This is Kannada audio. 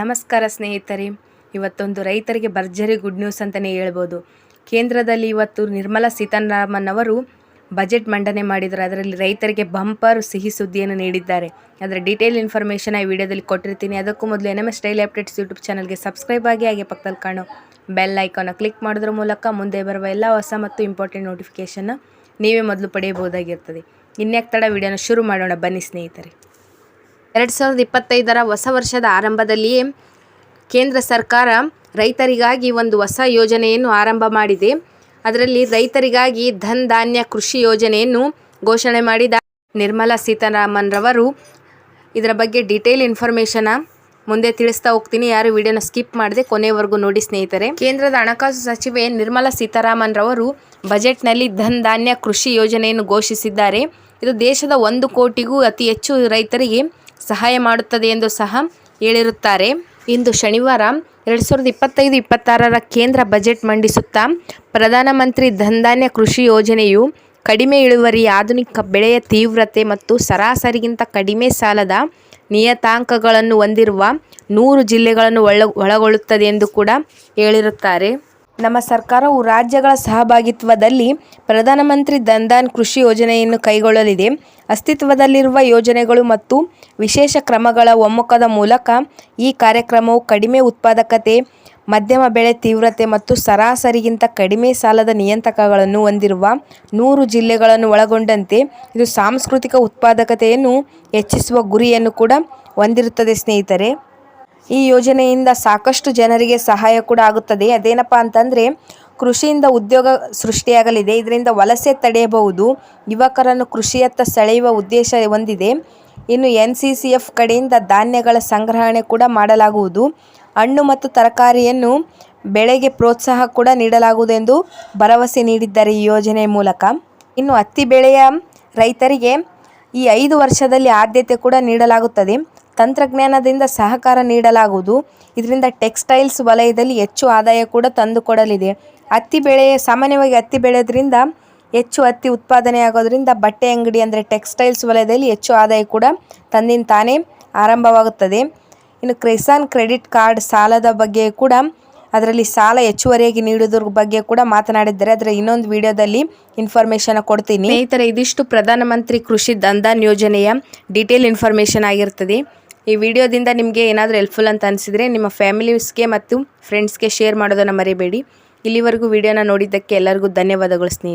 ನಮಸ್ಕಾರ ಸ್ನೇಹಿತರೆ. ಇವತ್ತೊಂದು ರೈತರಿಗೆ ಭರ್ಜರಿ ಗುಡ್ ನ್ಯೂಸ್ ಅಂತಲೇ ಹೇಳ್ಬೋದು. ಕೇಂದ್ರದಲ್ಲಿ ಇವತ್ತು ನಿರ್ಮಲಾ ಸೀತಾರಾಮನ್ ಅವರು ಬಜೆಟ್ ಮಂಡನೆ ಮಾಡಿದರು ಅದರಲ್ಲಿ ರೈತರಿಗೆ ಬಂಪರ್ ಸಿಹಿ ಸುದ್ದಿಯನ್ನು ನೀಡಿದ್ದಾರೆ. ಅದರ ಡೀಟೇಲ್ ಇನ್ಫಾರ್ಮೇಷನ್ ಈ ವಿಡಿಯೋದಲ್ಲಿ ಕೊಟ್ಟಿರ್ತೀನಿ. ಅದಕ್ಕೂ ಮೊದಲು N M S daily updates YouTube ಚಾನಲ್ಗೆ ಸಬ್ಸ್ಕ್ರೈಬ್ ಆಗಿ ಹಾಗೆ ಪಕ್ಕದಲ್ಲಿ ಕಾಣೋ ಬೆಲ್ ಐಕಾನ ಕ್ಲಿಕ್ ಮಾಡೋದ್ರ ಮೂಲಕ ಮುಂದೆ ಬರುವ ಎಲ್ಲ ಹೊಸ ಮತ್ತು ಇಂಪಾರ್ಟೆಂಟ್ ನೋಟಿಫಿಕೇಷನ್ನ ನೀವೇ ಮೊದಲು ಪಡೆಯಬಹುದಾಗಿರ್ತದೆ. ಇನ್ಯಾಕೆ ತಡ ವಿಡಿಯೋನ ಶುರು ಮಾಡೋಣ. ಬನ್ನಿ ಸ್ನೇಹಿತರೆ. ಎರಡು ಸಾವಿರದ ಇಪ್ಪತ್ತೈದರ ಹೊಸ ವರ್ಷದ ಆರಂಭದಲ್ಲಿಯೇ ಕೇಂದ್ರ ಸರ್ಕಾರ ರೈತರಿಗಾಗಿ ಒಂದು ಹೊಸ ಯೋಜನೆಯನ್ನು ಆರಂಭ ಮಾಡಿದೆ. ಅದರಲ್ಲಿ ರೈತರಿಗಾಗಿ ಧನ್ ಧಾನ್ಯ ಕೃಷಿ ಯೋಜನೆಯನ್ನು ಘೋಷಣೆ ಮಾಡಿದ ನಿರ್ಮಲಾ ಸೀತಾರಾಮನ್ ರವರು. ಇದರ ಬಗ್ಗೆ ಡೀಟೇಲ್ ಇನ್ಫಾರ್ಮೇಷನ ಮುಂದೆ ತಿಳಿಸ್ತಾ ಹೋಗ್ತೀನಿ. ಯಾರು ವಿಡಿಯೋನ ಸ್ಕಿಪ್ ಮಾಡದೆ ಕೊನೆವರೆಗೂ ನೋಡಿ ಸ್ನೇಹಿತರೆ. ಕೇಂದ್ರದ ಹಣಕಾಸು ಸಚಿವೆ ನಿರ್ಮಲಾ ಸೀತಾರಾಮನ್ ರವರು ಬಜೆಟ್ನಲ್ಲಿ ಧನ್ ಧಾನ್ಯ ಕೃಷಿ ಯೋಜನೆಯನ್ನು ಘೋಷಿಸಿದ್ದಾರೆ. ಇದು ದೇಶದ ಒಂದು ಕೋಟಿಗೂ ಅತಿ ಹೆಚ್ಚು ರೈತರಿಗೆ ಸಹಾಯ ಮಾಡುತ್ತದೆ ಎಂದು ಸಹ ಹೇಳಿರುತ್ತಾರೆ. ಇಂದು ಶನಿವಾರ ಎರಡು ಸಾವಿರದ ಇಪ್ಪತ್ತೈದು, ಇಪ್ಪತ್ತಾರರ ಕೇಂದ್ರ ಬಜೆಟ್ ಮಂಡಿಸುತ್ತಾ ಪ್ರಧಾನಮಂತ್ರಿ ಧನ್ಧಾನ್ಯ ಕೃಷಿ ಯೋಜನೆಯು ಕಡಿಮೆ ಇಳುವರಿ, ಆಧುನಿಕ ಬೆಳೆಯ ತೀವ್ರತೆ ಮತ್ತು ಸರಾಸರಿಗಿಂತ ಕಡಿಮೆ ಸಾಲದ ನಿಯತಾಂಕಗಳನ್ನು ಹೊಂದಿರುವ ನೂರು ಜಿಲ್ಲೆಗಳನ್ನು ಒಳ, ಒಳಗೊಳ್ಳುತ್ತದೆ ಎಂದು ಕೂಡ ಹೇಳಿರುತ್ತಾರೆ. ನಮ್ಮ ಸರ್ಕಾರವು ರಾಜ್ಯಗಳ ಸಹಭಾಗಿತ್ವದಲ್ಲಿ ಪ್ರಧಾನಮಂತ್ರಿ ದಂದಾನ್ ಕೃಷಿ ಯೋಜನೆಯನ್ನು ಕೈಗೊಳ್ಳಲಿದೆ. ಅಸ್ತಿತ್ವದಲ್ಲಿರುವ ಯೋಜನೆಗಳು ಮತ್ತು ವಿಶೇಷ ಕ್ರಮಗಳ ಒಮ್ಮುಖದ ಮೂಲಕ ಈ ಕಾರ್ಯಕ್ರಮವು ಕಡಿಮೆ ಉತ್ಪಾದಕತೆ, ಮಧ್ಯಮ ಬೆಳೆ ತೀವ್ರತೆ ಮತ್ತು ಸರಾಸರಿಗಿಂತ ಕಡಿಮೆ ಸಾಲದ ನಿಯಂತ್ರಕಗಳನ್ನು ಹೊಂದಿರುವ ನೂರು ಜಿಲ್ಲೆಗಳನ್ನು ಒಳಗೊಂಡಂತೆ ಇದು ಸಾಂಸ್ಕೃತಿಕ ಉತ್ಪಾದಕತೆಯನ್ನು ಹೆಚ್ಚಿಸುವ ಗುರಿಯನ್ನು ಕೂಡ ಹೊಂದಿರುತ್ತದೆ ಸ್ನೇಹಿತರೆ. ಈ ಯೋಜನೆಯಿಂದ ಸಾಕಷ್ಟು ಜನರಿಗೆ ಸಹಾಯ ಕೂಡ ಆಗುತ್ತದೆ. ಅದೇನಪ್ಪ ಅಂತಂದರೆ, ಕೃಷಿಯಿಂದ ಉದ್ಯೋಗ ಸೃಷ್ಟಿಯಾಗಲಿದೆ. ಇದರಿಂದ ವಲಸೆ ತಡೆಯಬಹುದು. ಯುವಕರನ್ನು ಕೃಷಿಯತ್ತ ಸೆಳೆಯುವ ಉದ್ದೇಶ ಹೊಂದಿದೆ. ಇನ್ನು ಎನ್ ಸಿ ಸಿ ಎಫ್ ಕಡೆಯಿಂದ ಧಾನ್ಯಗಳ ಸಂಗ್ರಹಣೆ ಕೂಡ ಮಾಡಲಾಗುವುದು. ಹಣ್ಣು ಮತ್ತು ತರಕಾರಿಯನ್ನು ಬೆಳೆಗೆ ಪ್ರೋತ್ಸಾಹ ಕೂಡ ನೀಡಲಾಗುವುದೆಂದು ಭರವಸೆ ನೀಡಿದ್ದಾರೆ ಈ ಯೋಜನೆ ಮೂಲಕ. ಇನ್ನು ಹತ್ತಿ ಬೆಳೆಯ ರೈತರಿಗೆ ಈ ಐದು ವರ್ಷದಲ್ಲಿ ಆದ್ಯತೆ ಕೂಡ ನೀಡಲಾಗುತ್ತದೆ. ತಂತ್ರಜ್ಞಾನದಿಂದ ಸಹಕಾರ ನೀಡಲಾಗುವುದು. ಇದರಿಂದ ಟೆಕ್ಸ್ಟೈಲ್ಸ್ ವಲಯದಲ್ಲಿ ಹೆಚ್ಚು ಆದಾಯ ಕೂಡ ತಂದುಕೊಡಲಿದೆ. ಹತ್ತಿ ಬೆಳೆ, ಸಾಮಾನ್ಯವಾಗಿ ಹತ್ತಿ ಬೆಳೆಯೋದ್ರಿಂದ ಹೆಚ್ಚು ಹತ್ತಿ ಉತ್ಪಾದನೆ ಆಗೋದ್ರಿಂದ ಬಟ್ಟೆ ಅಂಗಡಿ ಅಂದರೆ ಟೆಕ್ಸ್ಟೈಲ್ಸ್ ವಲಯದಲ್ಲಿ ಹೆಚ್ಚು ಆದಾಯ ಕೂಡ ತಂದಿನ ತಾನೇ ಆರಂಭವಾಗುತ್ತದೆ. ಇನ್ನು ಕ್ರಿಸಾನ್ ಕ್ರೆಡಿಟ್ ಕಾರ್ಡ್ ಸಾಲದ ಬಗ್ಗೆ ಕೂಡ ಅದರಲ್ಲಿ ಸಾಲ ಹೆಚ್ಚುವರಿಯಾಗಿ ನೀಡೋದ್ರ ಬಗ್ಗೆ ಕೂಡ ಮಾತನಾಡಿದ್ದಾರೆ. ಅದರ ಇನ್ನೊಂದು ವಿಡಿಯೋದಲ್ಲಿ ಇನ್ಫಾರ್ಮೇಷನ್ ಕೊಡ್ತೀನಿ. ಸ್ನೇಹಿತರೆ, ಇದಿಷ್ಟು ಪ್ರಧಾನಮಂತ್ರಿ ಕೃಷಿ ಧನ್ಧಾನ್ ಯೋಜನೆಯ ಡೀಟೇಲ್ ಇನ್ಫಾರ್ಮೇಷನ್ ಆಗಿರ್ತದೆ. ಈ ವಿಡಿಯೋದಿಂದ ನಿಮಗೆ ಏನಾದರೂ ಹೆಲ್ಪ್ಫುಲ್ ಅಂತ ಅನಿಸಿದರೆ ನಿಮ್ಮ ಫ್ಯಾಮಿಲೀಸ್ಗೆ ಮತ್ತು ಫ್ರೆಂಡ್ಸ್ಗೆ ಶೇರ್ ಮಾಡೋದನ್ನು ಮರಿಬೇಡಿ. ಇಲ್ಲಿವರೆಗೂ ವಿಡಿಯೋನ ನೋಡಿದ್ದಕ್ಕೆ ಎಲ್ಲರಿಗೂ ಧನ್ಯವಾದಗಳು ಸ್ನೇಹಿತರೆ.